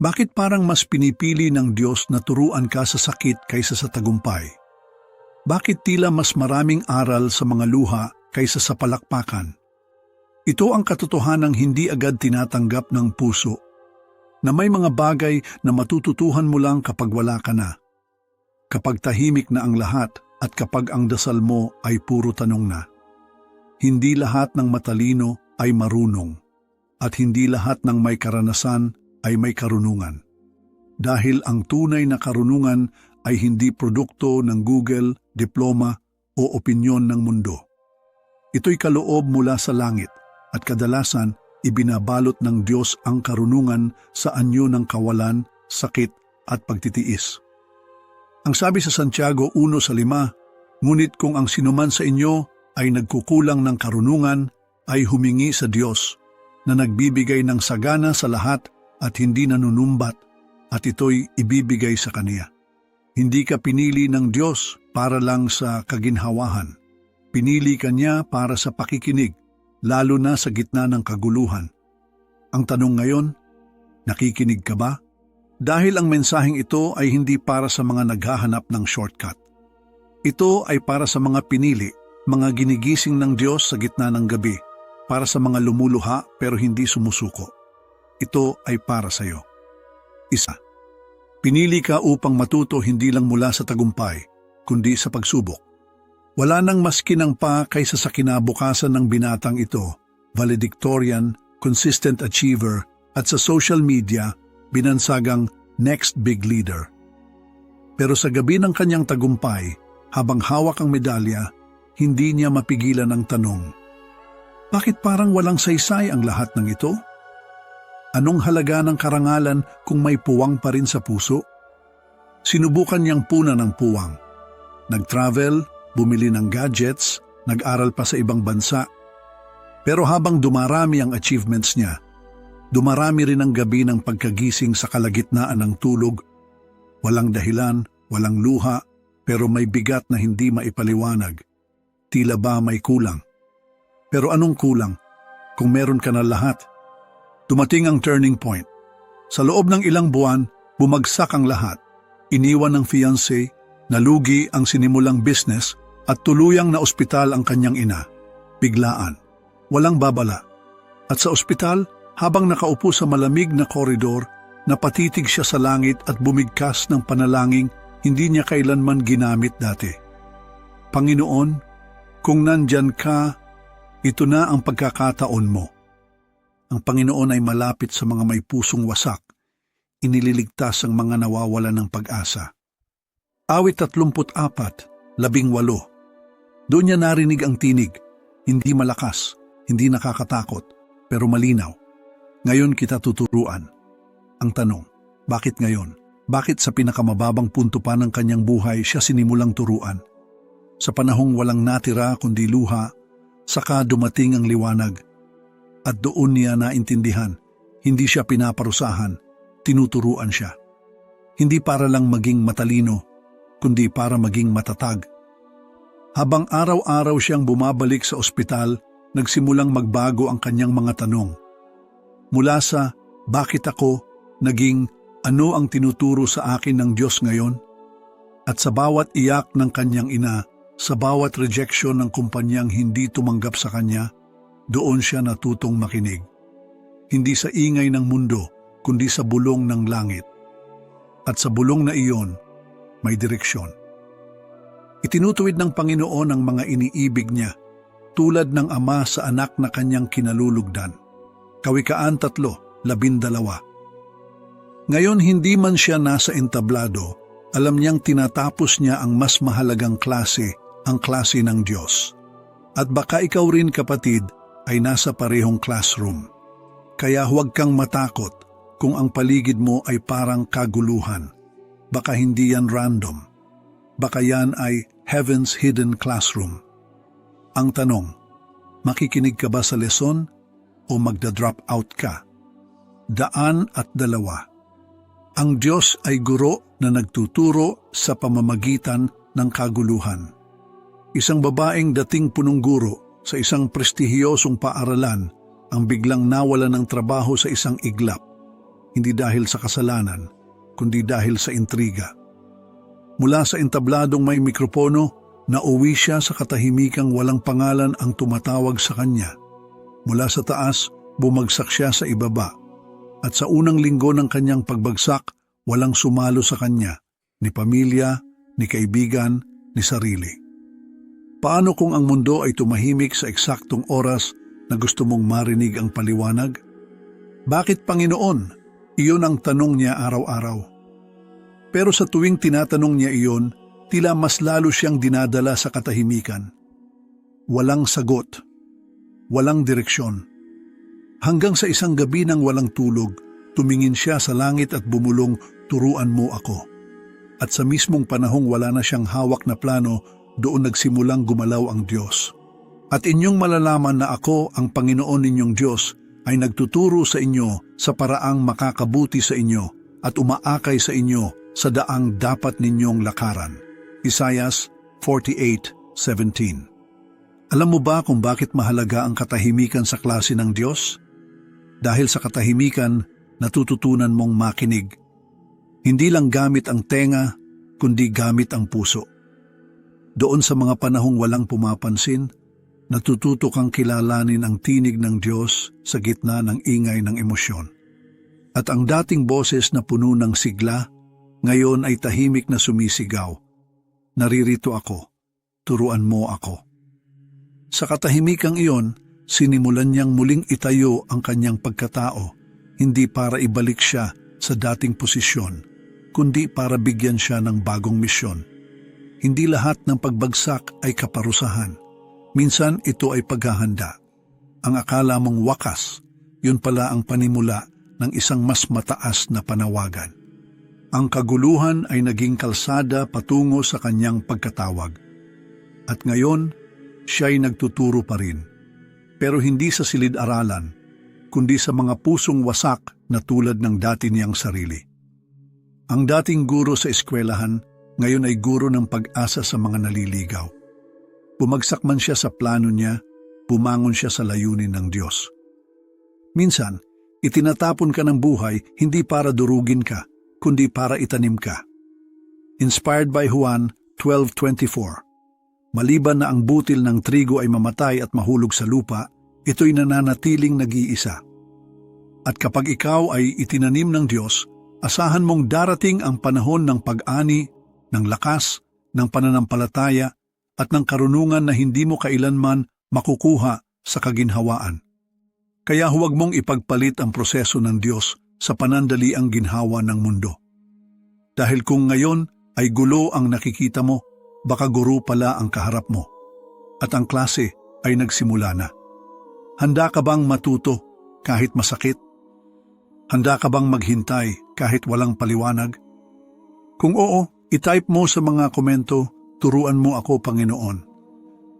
Bakit parang mas pinipili ng Diyos na turuan ka sa sakit kaysa sa tagumpay? Bakit tila mas maraming aral sa mga luha kaysa sa palakpakan? Ito ang katotohanang hindi agad tinatanggap ng puso, na may mga bagay na matututuhan mo lang kapag wala ka na. Kapag tahimik na ang lahat at kapag ang dasal mo ay puro tanong na. Hindi lahat ng matalino ay marunong at hindi lahat ng may karanasan ay may karunungan. Dahil ang tunay na karunungan ay hindi produkto ng Google, diploma o opinyon ng mundo. Ito'y kaloob mula sa langit at kadalasan ibinabalot ng Diyos ang karunungan sa anyo ng kawalan, sakit at pagtitiis. Ang sabi sa Santiago 1 sa 5, Ngunit kung ang sinuman sa inyo ay nagkukulang ng karunungan, ay humingi sa Diyos na nagbibigay ng sagana sa lahat at hindi nanunumbat at ito'y ibibigay sa Kaniya. Hindi ka pinili ng Diyos para lang sa kaginhawahan. Pinili ka niya para sa pakikinig, lalo na sa gitna ng kaguluhan. Ang tanong ngayon, nakikinig ka ba? Dahil ang mensaheng ito ay hindi para sa mga naghahanap ng shortcut. Ito ay para sa mga pinili, mga ginigising ng Diyos sa gitna ng gabi, para sa mga lumuluha pero hindi sumusuko. Ito ay para sa iyo. Isa. Pinili ka upang matuto hindi lang mula sa tagumpay, kundi sa pagsubok. Wala nang mas kinang pa kaysa sa kinabukasan ng binatang ito, valedictorian, consistent achiever, at sa social media, binansagang next big leader. Pero sa gabi ng kanyang tagumpay, habang hawak ang medalya, hindi niya mapigilan ang tanong, Bakit parang walang saysay ang lahat ng ito? Anong halaga ng karangalan kung may puwang pa rin sa puso? Sinubukan niyang puna ng puwang. Nag-travel, bumili ng gadgets, nag-aral pa sa ibang bansa. Pero habang dumarami ang achievements niya, dumarami rin ang gabi ng pagkagising sa kalagitnaan ng tulog. Walang dahilan, walang luha, pero may bigat na hindi maipaliwanag. Tila ba may kulang? Pero anong kulang? Kung meron ka na lahat, Dumating ang turning point. Sa loob ng ilang buwan, bumagsak ang lahat. Iniwan ng fiancé, nalugi ang sinimulang business at tuluyang na ospital ang kanyang ina. Biglaan. Walang babala. At sa ospital, habang nakaupo sa malamig na koridor, napatitig siya sa langit at bumigkas ng panalangin hindi niya kailanman ginamit dati. Panginoon, kung nandyan ka, ito na ang pagkakataon mo. Ang Panginoon ay malapit sa mga may pusong wasak, inililigtas ang mga nawawala ng pag-asa. Awit 34, labing walo. Doon niya narinig ang tinig, hindi malakas, hindi nakakatakot, pero malinaw. Ngayon kita tuturuan. Ang tanong, bakit ngayon? Bakit sa pinakamababang punto pa ng kanyang buhay siya sinimulang turuan? Sa panahong walang natira kundi luha, saka dumating ang liwanag at doon niya naintindihan, hindi siya pinaparusahan, tinuturuan siya. Hindi para lang maging matalino, kundi para maging matatag. Habang araw-araw siyang bumabalik sa ospital, nagsimulang magbago ang kanyang mga tanong. Mula sa, bakit ako, naging, ano ang tinuturo sa akin ng Diyos ngayon? At sa bawat iyak ng kanyang ina, sa bawat rejection ng kumpanyang hindi tumanggap sa kanya, doon siya natutong makinig. Hindi sa ingay ng mundo, kundi sa bulong ng langit. At sa bulong na iyon, may direksyon. Itinutuwid ng Panginoon ang mga iniibig niya, tulad ng ama sa anak na kanyang kinalulugdan. Kawikaan tatlo, labindalawa. Ngayon hindi man siya nasa entablado, alam niyang tinatapos niya ang mas mahalagang klase, ang klase ng Diyos. At baka ikaw rin kapatid, ay nasa parehong classroom. Kaya huwag kang matakot kung ang paligid mo ay parang kaguluhan. Baka hindi yan random. Baka yan ay Heaven's Hidden Classroom. Ang tanong, makikinig ka ba sa lesson o magda-drop out ka? Daan at dalawa. Ang Diyos ay guro na nagtuturo sa pamamagitan ng kaguluhan. Isang babaeng dating punong guro sa isang prestihiyosong paaralan ang biglang nawala ng trabaho sa isang iglap. hindi dahil sa kasalanan, kundi dahil sa intriga. Mula sa entabladong may mikropono, nauwi siya sa katahimikang walang pangalan ang tumatawag sa kanya. Mula sa taas, bumagsak siya sa ibaba. At sa unang linggo ng kanyang pagbagsak, walang sumalo sa kanya, ni pamilya, ni kaibigan, ni sarili. Paano kung ang mundo ay tumahimik sa eksaktong oras na gusto mong marinig ang paliwanag? Bakit Panginoon? Iyon ang tanong niya araw-araw. Pero sa tuwing tinatanong niya iyon, tila mas lalo siyang dinadala sa katahimikan. Walang sagot. Walang direksyon. Hanggang sa isang gabi ng walang tulog, tumingin siya sa langit at bumulong, turuan mo ako. At sa mismong panahong wala na siyang hawak na plano, doon nagsimulang gumalaw ang Diyos. At inyong malalaman na ako, ang Panginoon ninyong Diyos, ay nagtuturo sa inyo sa paraang makakabuti sa inyo at umaakay sa inyo sa daang dapat ninyong lakaran. Isayas 48:17. Alam mo ba kung bakit mahalaga ang katahimikan sa klase ng Diyos? Dahil sa katahimikan, natututunan mong makinig. Hindi lang gamit ang tenga, kundi gamit ang puso. Doon sa mga panahong walang pumapansin, natututo kang kilalanin ang tinig ng Diyos sa gitna ng ingay ng emosyon. At ang dating boses na puno ng sigla, ngayon ay tahimik na sumisigaw. Naririto ako, turuan mo ako. Sa katahimikang iyon, sinimulan niyang muling itayo ang kanyang pagkatao, hindi para ibalik siya sa dating posisyon, kundi para bigyan siya ng bagong misyon. Hindi lahat ng pagbagsak ay kaparusahan. Minsan ito ay paghahanda. Ang akala mong wakas, yun pala ang panimula ng isang mas mataas na panawagan. Ang kaguluhan ay naging kalsada patungo sa kanyang pagkatawag. At ngayon, siya ay nagtuturo pa rin. Pero hindi sa silid-aralan, kundi sa mga pusong wasak na tulad ng dati niyang sarili. Ang dating guro sa eskwelahan, ngayon ay guro ng pag-asa sa mga naliligaw. Bumagsak man siya sa plano niya, bumangon siya sa layunin ng Diyos. Minsan, itinatapon ka ng buhay hindi para durugin ka, kundi para itanim ka. Inspired by Juan 12.24 Maliban na ang butil ng trigo ay mamatay at mahulog sa lupa, ito'y nananatiling nag-iisa. At kapag ikaw ay itinanim ng Diyos, asahan mong darating ang panahon ng pag-ani, ng lakas, ng pananampalataya, at ng karunungan na hindi mo kailanman makukuha sa kaginhawaan. Kaya huwag mong ipagpalit ang proseso ng Diyos sa panandali ang ginhawa ng mundo. Dahil kung ngayon ay gulo ang nakikita mo, baka guro pala ang kaharap mo. At ang klase ay nagsimula na. Handa ka bang matuto kahit masakit? Handa ka bang maghintay kahit walang paliwanag? Kung oo, itype mo sa mga komento, turuan mo ako Panginoon.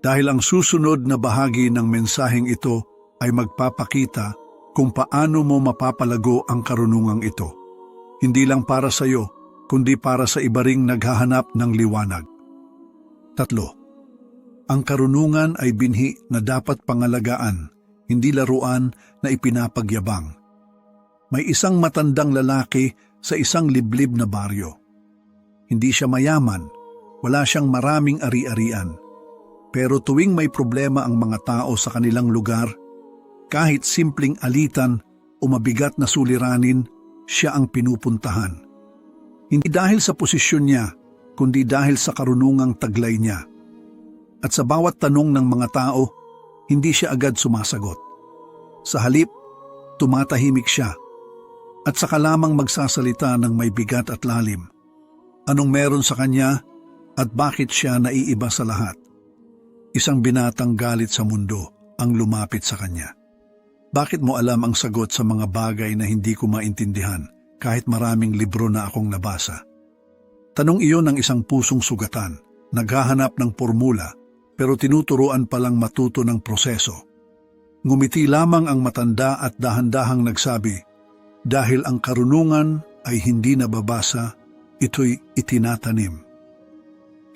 Dahil ang susunod na bahagi ng mensaheng ito ay magpapakita kung paano mo mapapalago ang karunungang ito. Hindi lang para sa iyo, kundi para sa iba ring naghahanap ng liwanag. Tatlo, ang karunungan ay binhi na dapat pangalagaan, hindi laruan na ipinapagyabang. May isang matandang lalaki sa isang liblib na baryo. Hindi siya mayaman, wala siyang maraming ari-arian. Pero tuwing may problema ang mga tao sa kanilang lugar, kahit simpleng alitan o mabigat na suliranin, siya ang pinupuntahan. Hindi dahil sa posisyon niya, kundi dahil sa karunungang taglay niya. At sa bawat tanong ng mga tao, hindi siya agad sumasagot. Sa halip, tumatahimik siya at saka lamang magsasalita ng may bigat at lalim. Anong meron sa kanya at bakit siya naiiba sa lahat? Isang binatang galit sa mundo ang lumapit sa kanya. Bakit mo alam ang sagot sa mga bagay na hindi ko maintindihan kahit maraming libro na akong nabasa? Tanong iyon ng isang pusong sugatan, naghahanap ng formula pero tinuturuan palang matuto ng proseso. Ngumiti lamang ang matanda at dahan-dahang nagsabi, dahil ang karunungan ay hindi nababasa, ito'y itinatanim.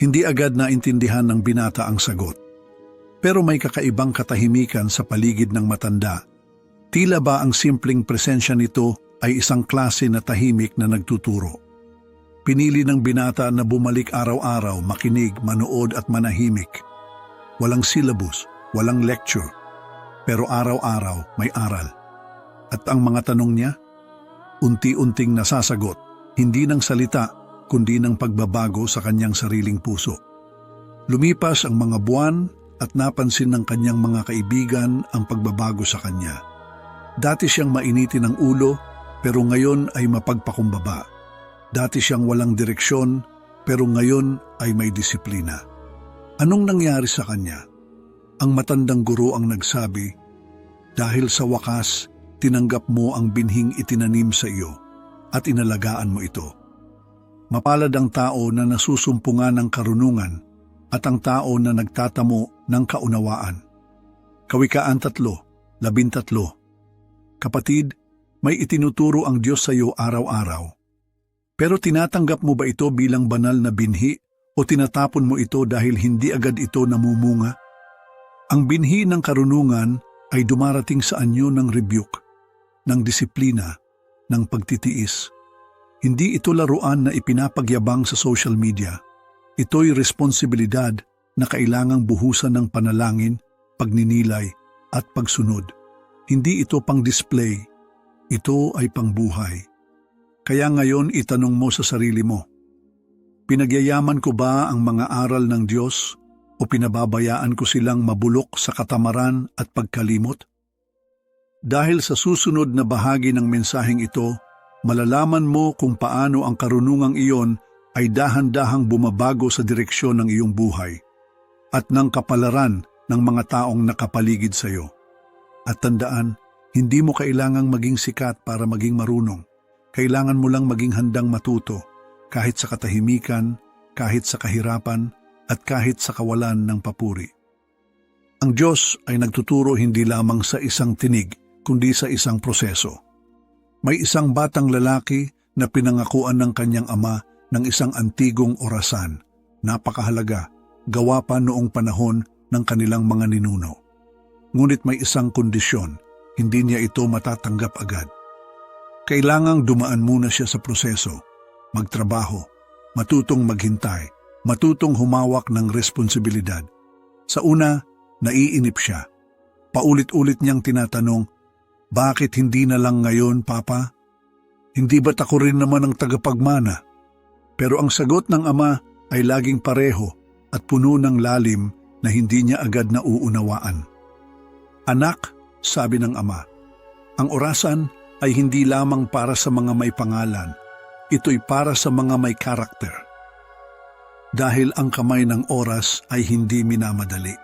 Hindi agad na intindihan ng binata ang sagot. Pero may kakaibang katahimikan sa paligid ng matanda. Tila ba ang simpleng presensya nito ay isang klase na tahimik na nagtuturo. Pinili ng binata na bumalik araw-araw, makinig, manood at manahimik. Walang syllabus, walang lecture, pero araw-araw may aral. At ang mga tanong niya, unti-unting nasasagot, hindi ng salita, kundi ng pagbabago sa kanyang sariling puso. Lumipas ang mga buwan at napansin ng kanyang mga kaibigan ang pagbabago sa kanya. Dati siyang mainitin ng ulo, pero ngayon ay mapagpakumbaba. Dati siyang walang direksyon, pero ngayon ay may disiplina. Anong nangyari sa kanya? Ang matandang guro ang nagsabi, dahil sa wakas, tinanggap mo ang binhing itinanim sa iyo at inalagaan mo ito. Mapalad ang tao na nasusumpungan ng karunungan at ang tao na nagtatamo ng kaunawaan. Kawikaan tatlo, labintatlo. Kapatid, may itinuturo ang Diyos sa iyo araw-araw. Pero tinatanggap mo ba ito bilang banal na binhi o tinatapon mo ito dahil hindi agad ito namumunga? Ang binhi ng karunungan ay dumarating sa anyo ng rebuke, ng disiplina, ng pagtitiis. Hindi ito laruan na ipinapagyabang sa social media. Ito'y responsibilidad na kailangang buhusan ng panalangin, pagninilay, at pagsunod. Hindi ito pang display, ito ay pangbuhay. Kaya ngayon itanong mo sa sarili mo, Pinagyayaman ko ba ang mga aral ng Diyos o pinababayaan ko silang mabulok sa katamaran at pagkalimot? Dahil sa susunod na bahagi ng mensaheng ito, malalaman mo kung paano ang karunungang iyon ay dahan-dahang bumabago sa direksyon ng iyong buhay at ng kapalaran ng mga taong nakapaligid sa iyo. At tandaan, hindi mo kailangang maging sikat para maging marunong. Kailangan mo lang maging handang matuto kahit sa katahimikan, kahit sa kahirapan, at kahit sa kawalan ng papuri. Ang Diyos ay nagtuturo hindi lamang sa isang tinig, kundi sa isang proseso. May isang batang lalaki na pinangakuan ng kanyang ama ng isang antigong orasan, napakahalaga, gawa pa noong panahon ng kanilang mga ninuno. Ngunit may isang kondisyon, hindi niya ito matatanggap agad. Kailangang dumaan muna siya sa proseso, magtrabaho, matutong maghintay, matutong humawak ng responsibilidad. Sa una, naiinip siya. Paulit-ulit niyang tinatanong, bakit hindi na lang ngayon, Papa? Hindi ba't ako rin naman ang tagapagmana? Pero ang sagot ng ama ay laging pareho at puno ng lalim na hindi niya agad nauunawaan. Anak, sabi ng ama, ang orasan ay hindi lamang para sa mga may pangalan, ito'y para sa mga may karakter. Dahil ang kamay ng oras ay hindi minamadali.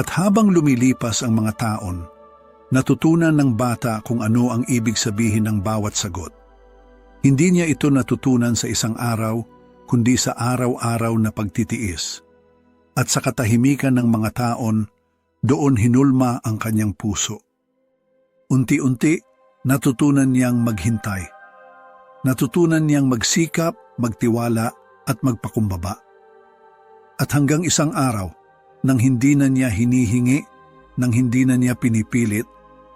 At habang lumilipas ang mga taon, natutunan ng bata kung ano ang ibig sabihin ng bawat sagot. Hindi niya ito natutunan sa isang araw, kundi sa araw-araw na pagtitiis. At sa katahimikan ng mga taon, doon hinulma ang kanyang puso. Unti-unti, natutunan niyang maghintay natutunan niyang magsikap, magtiwala at magpakumbaba. At hanggang isang araw, nang hindi na niya hinihingi, nang hindi na niya pinipilit,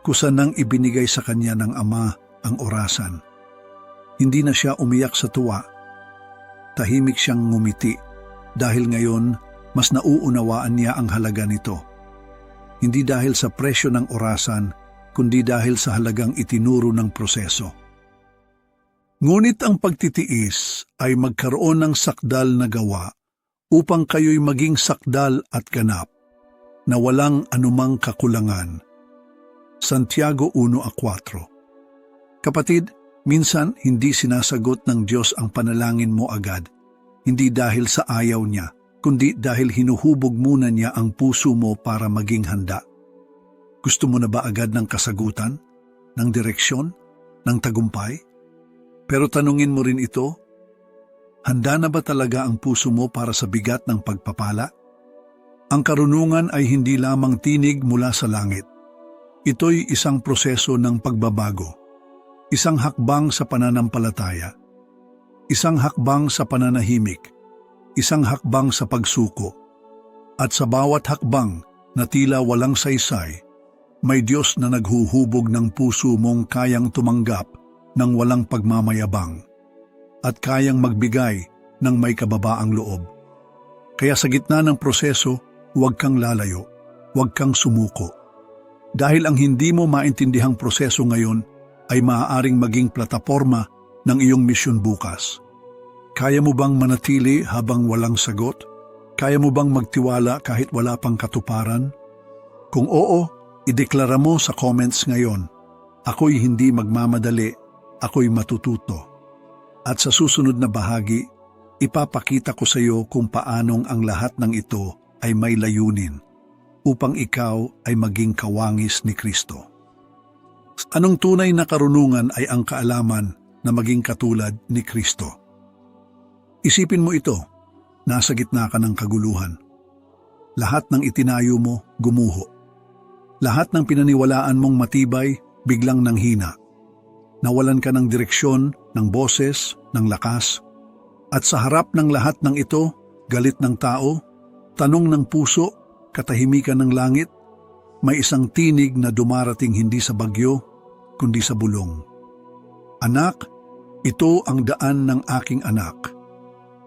kusa nang ibinigay sa kanya ng ama ang orasan. Hindi na siya umiyak sa tuwa. Tahimik siyang ngumiti dahil ngayon mas nauunawaan niya ang halaga nito. Hindi dahil sa presyo ng orasan, kundi dahil sa halagang itinuro ng proseso. Ngunit ang pagtitiis ay magkaroon ng sakdal na gawa upang kayo'y maging sakdal at ganap na walang anumang kakulangan. Santiago 1.4 Kapatid, minsan hindi sinasagot ng Diyos ang panalangin mo agad, hindi dahil sa ayaw niya, kundi dahil hinuhubog muna niya ang puso mo para maging handa. Gusto mo na ba agad ng kasagutan, ng direksyon, ng tagumpay? Pero tanungin mo rin ito, handa na ba talaga ang puso mo para sa bigat ng pagpapala? Ang karunungan ay hindi lamang tinig mula sa langit. Ito'y isang proseso ng pagbabago, isang hakbang sa pananampalataya, isang hakbang sa pananahimik, isang hakbang sa pagsuko. At sa bawat hakbang na tila walang saysay, may Diyos na naghuhubog ng puso mong kayang tumanggap ng walang pagmamayabang at kayang magbigay ng may kababaang loob. Kaya sa gitna ng proseso, huwag kang lalayo, huwag kang sumuko. Dahil ang hindi mo maintindihang proseso ngayon ay maaaring maging plataforma ng iyong misyon bukas. Kaya mo bang manatili habang walang sagot? Kaya mo bang magtiwala kahit wala pang katuparan? Kung oo, ideklara mo sa comments ngayon, ako'y hindi magmamadali, ako'y matututo. At sa susunod na bahagi, ipapakita ko sa iyo kung paanong ang lahat ng ito ay may layunin upang ikaw ay maging kawangis ni Kristo. Anong tunay na karunungan ay ang kaalaman na maging katulad ni Kristo? Isipin mo ito, nasa gitna ka ng kaguluhan. Lahat ng itinayo mo, gumuho. Lahat ng pinaniwalaan mong matibay, biglang nanghina. Nawalan ka ng direksyon, ng boses, ng lakas. At sa harap ng lahat ng ito, galit ng tao, tanong ng puso, katahimikan ng langit, may isang tinig na dumarating hindi sa bagyo, kundi sa bulong. Anak, ito ang daan ng aking anak.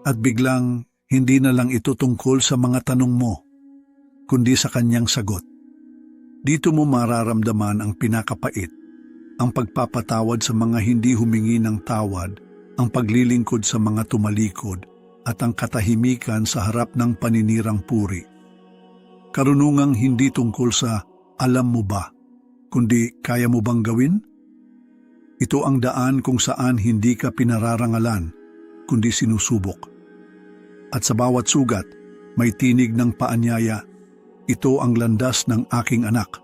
At biglang, hindi na lang ito tungkol sa mga tanong mo, kundi sa kanyang sagot. Dito mo mararamdaman ang pinakapait, ang pagpapatawad sa mga hindi humingi ng tawad, ang paglilingkod sa mga tumalikod, at ang katahimikan sa harap ng paninirang puri. Karunungang hindi tungkol sa alam mo ba, kundi kaya mo bang gawin? Ito ang daan kung saan hindi ka pinararangalan, kundi sinusubok. At sa bawat sugat, may tinig ng paanyaya, ito ang landas ng aking anak.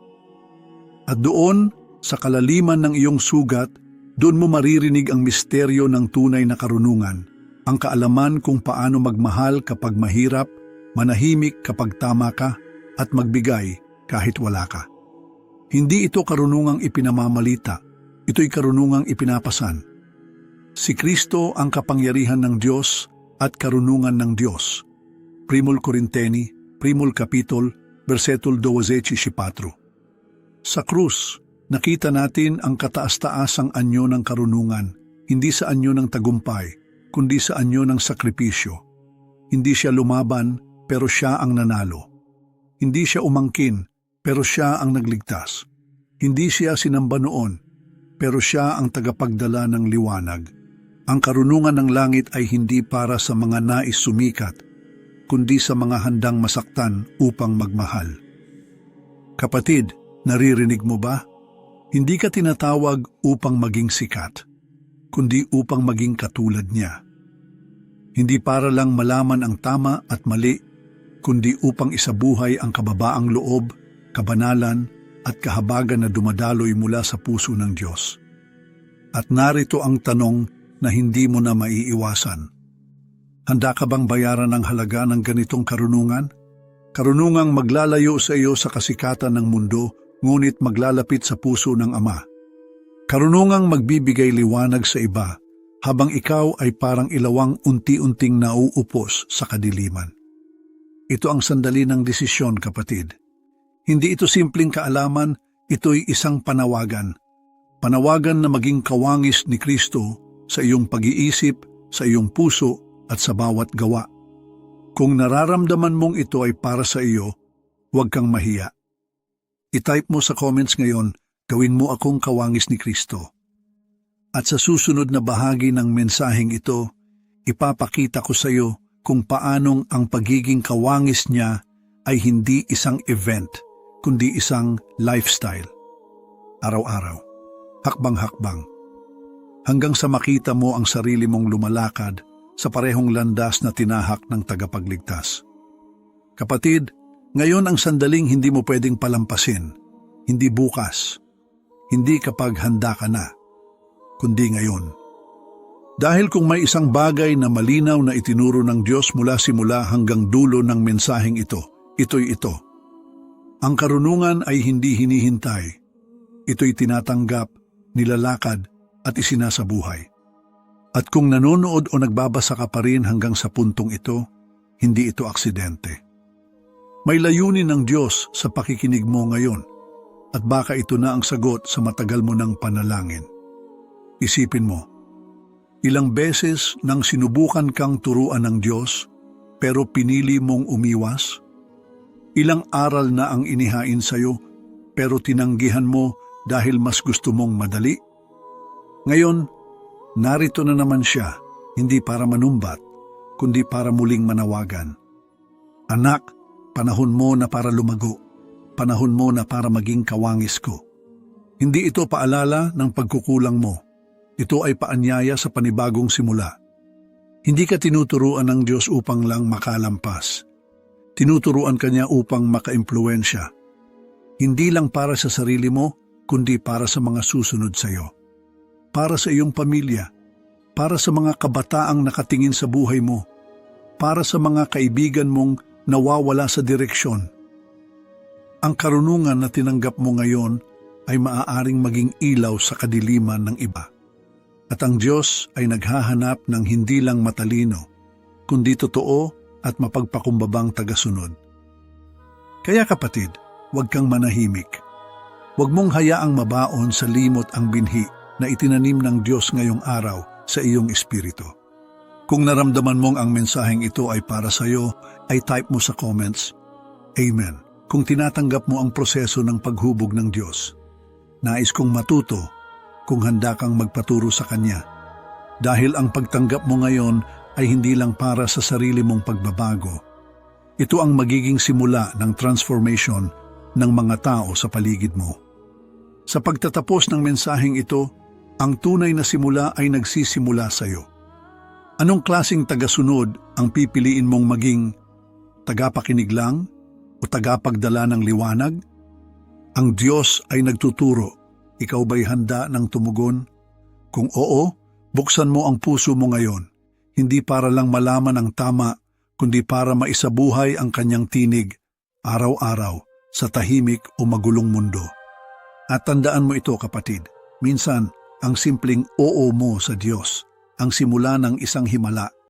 At doon, sa kalaliman ng iyong sugat, doon mo maririnig ang misteryo ng tunay na karunungan, ang kaalaman kung paano magmahal kapag mahirap, manahimik kapag tama ka, at magbigay kahit wala ka. Hindi ito karunungang ipinamamalita, ito'y karunungang ipinapasan. Si Kristo ang kapangyarihan ng Diyos at karunungan ng Diyos. Primul Corinteni, Primul Capitol, Versetul 12 Sa krus, nakita natin ang kataas-taasang anyo ng karunungan, hindi sa anyo ng tagumpay, kundi sa anyo ng sakripisyo. Hindi siya lumaban, pero siya ang nanalo. Hindi siya umangkin, pero siya ang nagligtas. Hindi siya sinamba noon, pero siya ang tagapagdala ng liwanag. Ang karunungan ng langit ay hindi para sa mga nais sumikat, kundi sa mga handang masaktan upang magmahal. Kapatid, naririnig mo ba? Hindi ka tinatawag upang maging sikat, kundi upang maging katulad niya. Hindi para lang malaman ang tama at mali, kundi upang isabuhay ang kababaang loob, kabanalan, at kahabagan na dumadaloy mula sa puso ng Diyos. At narito ang tanong na hindi mo na maiiwasan. Handa ka bang bayaran ang halaga ng ganitong karunungan? Karunungang maglalayo sa iyo sa kasikatan ng mundo, ngunit maglalapit sa puso ng Ama. Karunungang magbibigay liwanag sa iba, habang ikaw ay parang ilawang unti-unting nauupos sa kadiliman. Ito ang sandali ng desisyon, kapatid. Hindi ito simpleng kaalaman, ito'y isang panawagan. Panawagan na maging kawangis ni Kristo sa iyong pag-iisip, sa iyong puso at sa bawat gawa. Kung nararamdaman mong ito ay para sa iyo, huwag kang mahiya. I-type mo sa comments ngayon, gawin mo akong kawangis ni Kristo. At sa susunod na bahagi ng mensaheng ito, ipapakita ko sa iyo kung paanong ang pagiging kawangis niya ay hindi isang event, kundi isang lifestyle. Araw-araw, hakbang-hakbang. Hanggang sa makita mo ang sarili mong lumalakad sa parehong landas na tinahak ng tagapagligtas. Kapatid, ngayon ang sandaling hindi mo pwedeng palampasin, hindi bukas, hindi kapag handa ka na, kundi ngayon. Dahil kung may isang bagay na malinaw na itinuro ng Diyos mula simula hanggang dulo ng mensaheng ito, ito'y ito. Ang karunungan ay hindi hinihintay. Ito'y tinatanggap, nilalakad at isinasabuhay. At kung nanonood o nagbabasa ka pa rin hanggang sa puntong ito, hindi ito aksidente. May layunin ng Diyos sa pakikinig mo ngayon. at baka ito na ang sagot sa matagal mo ng panalangin. Isipin mo, ilang beses nang sinubukan kang turuan ng Diyos pero pinili mong umiwas? Ilang aral na ang inihain sa'yo pero tinanggihan mo dahil mas gusto mong madali? Ngayon, narito na naman siya, hindi para manumbat, kundi para muling manawagan. Anak, panahon mo na para lumago. Panahon mo na para maging kawangis ko. Hindi ito paalala ng pagkukulang mo. Ito ay paanyaya sa panibagong simula. Hindi ka tinuturuan ng Diyos upang lang makalampas. Tinuturuan ka niya upang makaimpluensya. Hindi lang para sa sarili mo, kundi para sa mga susunod sa iyo. Para sa iyong pamilya. Para sa mga kabataang nakatingin sa buhay mo. Para sa mga kaibigan mong nawawala sa direksyon. Ang karunungan na tinanggap mo ngayon ay maaaring maging ilaw sa kadiliman ng iba. At ang Diyos ay naghahanap ng hindi lang matalino, kundi totoo at mapagpakumbabang tagasunod. Kaya kapatid, huwag kang manahimik. Huwag mong hayaang mabaon sa limot ang binhi na itinanim ng Diyos ngayong araw sa iyong espiritu. Kung naramdaman mong ang mensaheng ito ay para sa iyo, ay type mo sa comments, Amen. Kung tinatanggap mo ang proseso ng paghubog ng Diyos, nais kong matuto kung handa kang magpaturo sa Kanya. Dahil ang pagtanggap mo ngayon ay hindi lang para sa sarili mong pagbabago. Ito ang magiging simula ng transformation ng mga tao sa paligid mo. Sa pagtatapos ng mensaheng ito, ang tunay na simula ay nagsisimula sa iyo. Anong klasing tagasunod ang pipiliin mong maging tagapakinig lang o tagapagdala ng liwanag? Ang Diyos ay nagtuturo. Ikaw ba'y handa ng tumugon? Kung oo, buksan mo ang puso mo ngayon. Hindi para lang malaman ang tama, kundi para maisabuhay ang kanyang tinig araw-araw sa tahimik o magulong mundo. At tandaan mo ito kapatid, minsan ang simpleng oo mo sa Diyos ang simula ng isang himala